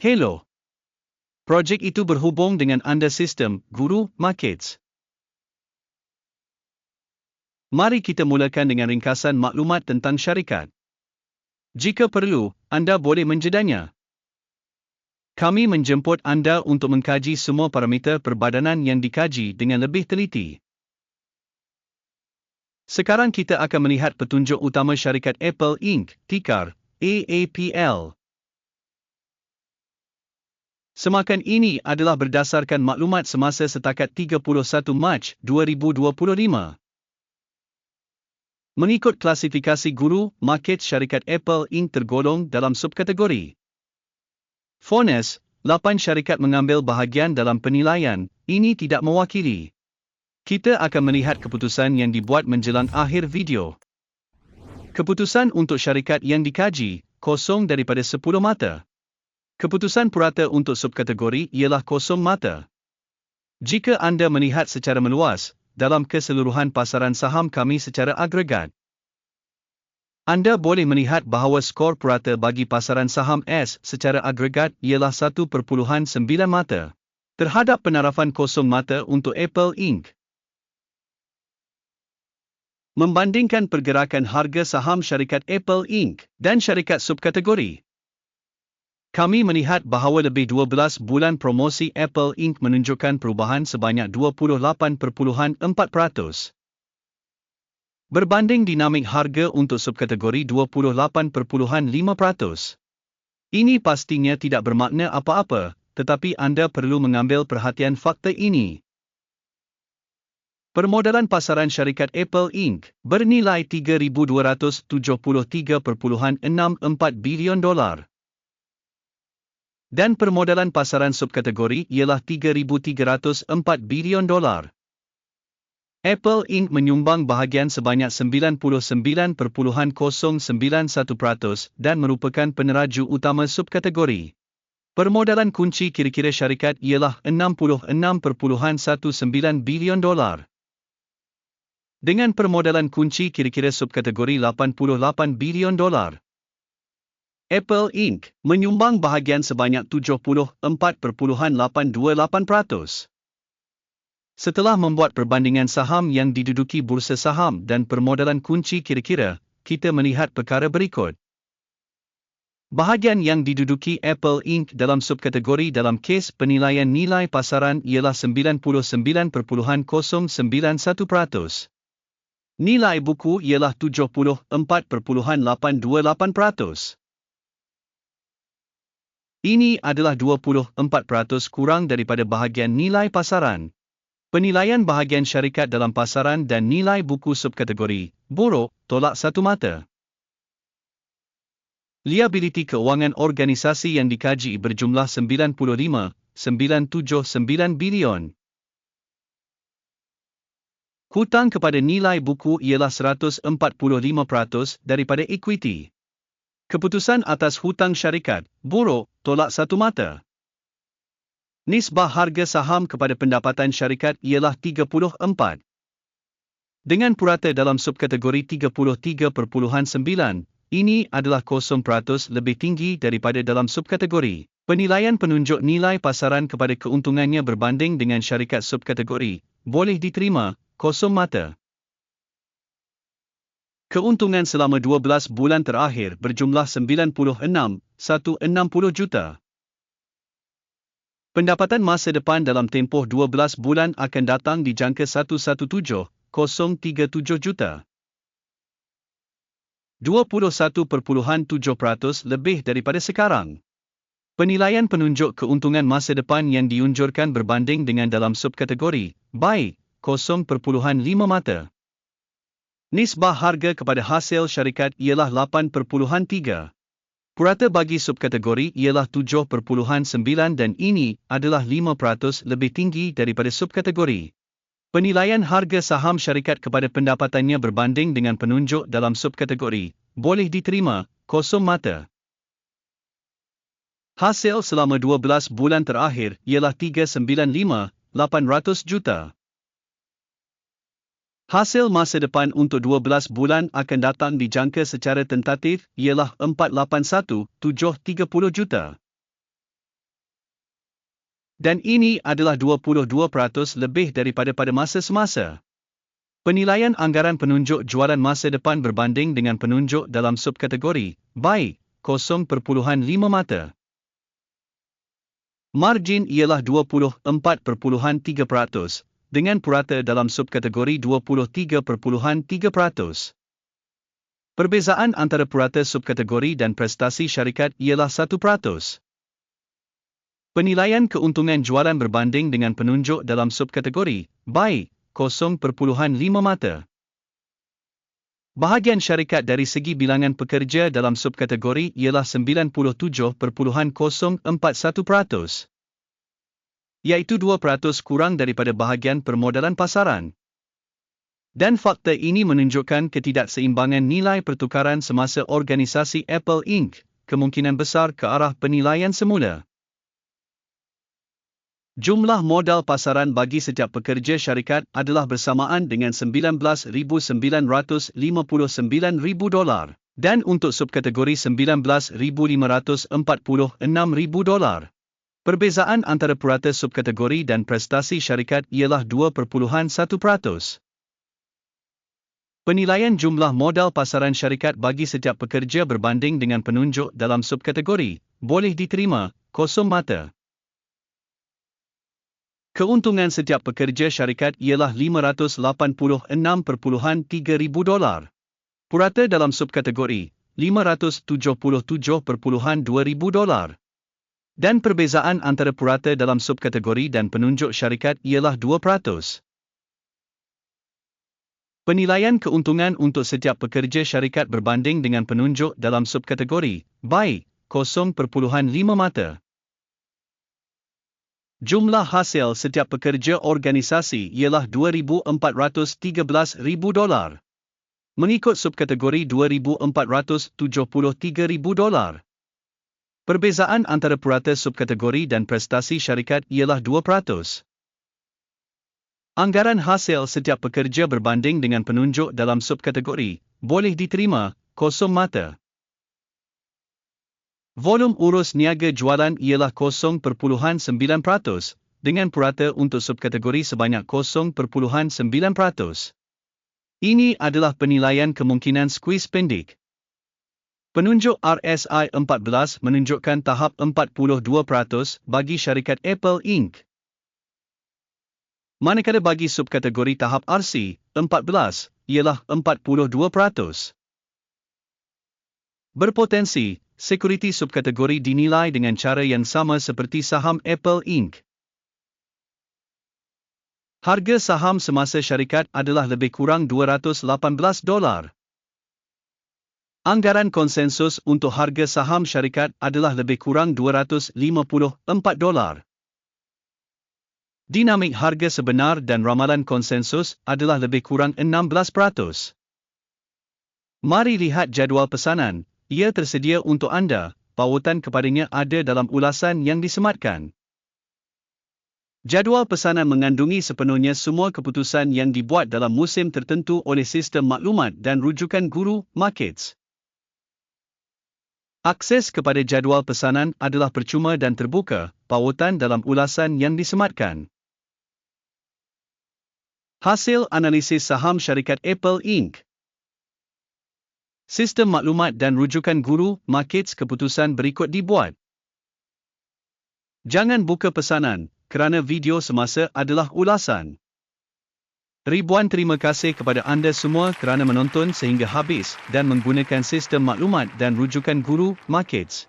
Hello. Projek itu berhubung dengan anda sistem Guru Markets. Mari kita mulakan dengan ringkasan maklumat tentang syarikat. Jika perlu, anda boleh menjedanya. Kami menjemput anda untuk mengkaji semua parameter perbadanan yang dikaji dengan lebih teliti. Sekarang kita akan melihat petunjuk utama syarikat Apple Inc. Tikar AAPL. Semakan ini adalah berdasarkan maklumat semasa setakat 31 Mac 2025. Mengikut klasifikasi guru, market syarikat Apple Inc. tergolong dalam subkategori. Fones, 8 syarikat mengambil bahagian dalam penilaian, ini tidak mewakili. Kita akan melihat keputusan yang dibuat menjelang akhir video. Keputusan untuk syarikat yang dikaji, kosong daripada 10 mata. Keputusan purata untuk subkategori ialah kosong mata. Jika anda melihat secara meluas, dalam keseluruhan pasaran saham kami secara agregat, anda boleh melihat bahawa skor purata bagi pasaran saham S secara agregat ialah 1.9 mata terhadap penarafan kosong mata untuk Apple Inc. Membandingkan pergerakan harga saham syarikat Apple Inc. dan syarikat subkategori, kami melihat bahawa lebih 12 bulan promosi Apple Inc. menunjukkan perubahan sebanyak 28.4%. Berbanding dinamik harga untuk subkategori 28.5%. Ini pastinya tidak bermakna apa-apa, tetapi anda perlu mengambil perhatian fakta ini. Permodalan pasaran syarikat Apple Inc. bernilai 3,273.64 bilion dolar dan permodalan pasaran subkategori ialah 3,304 bilion dolar. Apple Inc. menyumbang bahagian sebanyak 99.091% dan merupakan peneraju utama subkategori. Permodalan kunci kira-kira syarikat ialah 66.19 bilion dolar. Dengan permodalan kunci kira-kira subkategori 88 bilion dolar. Apple Inc. menyumbang bahagian sebanyak 74.828%. Setelah membuat perbandingan saham yang diduduki bursa saham dan permodalan kunci kira-kira, kita melihat perkara berikut. Bahagian yang diduduki Apple Inc. dalam subkategori dalam kes penilaian nilai pasaran ialah 99.091%. Nilai buku ialah 74.828%. Ini adalah 24% kurang daripada bahagian nilai pasaran. Penilaian bahagian syarikat dalam pasaran dan nilai buku subkategori, buruk, tolak satu mata. Liability keuangan organisasi yang dikaji berjumlah 95.979 bilion. Hutang kepada nilai buku ialah 145% daripada equity. Keputusan atas hutang syarikat, buruk, tolak satu mata. Nisbah harga saham kepada pendapatan syarikat ialah 34. Dengan purata dalam subkategori 33.9, ini adalah 0% lebih tinggi daripada dalam subkategori. Penilaian penunjuk nilai pasaran kepada keuntungannya berbanding dengan syarikat subkategori, boleh diterima, kosong mata. Keuntungan selama 12 bulan terakhir berjumlah 96,160 juta. Pendapatan masa depan dalam tempoh 12 bulan akan datang dijangka 117,037 juta. 21.7% lebih daripada sekarang. Penilaian penunjuk keuntungan masa depan yang diunjurkan berbanding dengan dalam subkategori, baik, 0.5 mata. Nisbah harga kepada hasil syarikat ialah 8.3. Purata bagi subkategori ialah 7.9 dan ini adalah 5% lebih tinggi daripada subkategori. Penilaian harga saham syarikat kepada pendapatannya berbanding dengan penunjuk dalam subkategori boleh diterima, kosong mata. Hasil selama 12 bulan terakhir ialah 395,800 juta. Hasil masa depan untuk 12 bulan akan datang dijangka secara tentatif ialah 481,730 juta. Dan ini adalah 22% lebih daripada pada masa semasa. Penilaian anggaran penunjuk jualan masa depan berbanding dengan penunjuk dalam subkategori baik 0.5 mata. Margin ialah 24.3% dengan purata dalam subkategori 23.3%. Perbezaan antara purata subkategori dan prestasi syarikat ialah 1%. Penilaian keuntungan jualan berbanding dengan penunjuk dalam subkategori baik 0.5 mata. Bahagian syarikat dari segi bilangan pekerja dalam subkategori ialah 97.041%. Iaitu 2% kurang daripada bahagian permodalan pasaran. Dan fakta ini menunjukkan ketidakseimbangan nilai pertukaran semasa organisasi Apple Inc. kemungkinan besar ke arah penilaian semula. Jumlah modal pasaran bagi setiap pekerja syarikat adalah bersamaan dengan 19,959,000 dolar dan untuk subkategori 19,546,000 dolar. Perbezaan antara purata subkategori dan prestasi syarikat ialah 2.1%. Penilaian jumlah modal pasaran syarikat bagi setiap pekerja berbanding dengan penunjuk dalam subkategori boleh diterima kosong mata. Keuntungan setiap pekerja syarikat ialah 586.3 ribu dolar. Purata dalam subkategori 577.2 ribu dolar. Dan perbezaan antara purata dalam subkategori dan penunjuk syarikat ialah 2%. Penilaian keuntungan untuk setiap pekerja syarikat berbanding dengan penunjuk dalam subkategori baik 0.5 mata. Jumlah hasil setiap pekerja organisasi ialah 2,413,000 dolar. Mengikut subkategori 2,473,000 dolar. Perbezaan antara purata subkategori dan prestasi syarikat ialah 2%. Anggaran hasil setiap pekerja berbanding dengan penunjuk dalam subkategori boleh diterima kosong mata. Volum urus niaga jualan ialah 0.9% dengan purata untuk subkategori sebanyak 0.9%. Ini adalah penilaian kemungkinan squeeze pendik. Penunjuk RSI 14 menunjukkan tahap 42% bagi syarikat Apple Inc. Manakala bagi subkategori tahap RC 14 ialah 42%. Berpotensi, sekuriti subkategori dinilai dengan cara yang sama seperti saham Apple Inc. Harga saham semasa syarikat adalah lebih kurang 218 dolar. Anggaran konsensus untuk harga saham syarikat adalah lebih kurang 254 dolar. Dinamik harga sebenar dan ramalan konsensus adalah lebih kurang 16%. Mari lihat jadual pesanan, ia tersedia untuk anda, pautan kepadanya ada dalam ulasan yang disematkan. Jadual pesanan mengandungi sepenuhnya semua keputusan yang dibuat dalam musim tertentu oleh sistem maklumat dan rujukan guru markets. Akses kepada jadual pesanan adalah percuma dan terbuka, pautan dalam ulasan yang disematkan. Hasil analisis saham syarikat Apple Inc. Sistem maklumat dan rujukan guru, markets keputusan berikut dibuat. Jangan buka pesanan, kerana video semasa adalah ulasan. Ribuan terima kasih kepada anda semua kerana menonton sehingga habis dan menggunakan sistem maklumat dan rujukan guru, markets.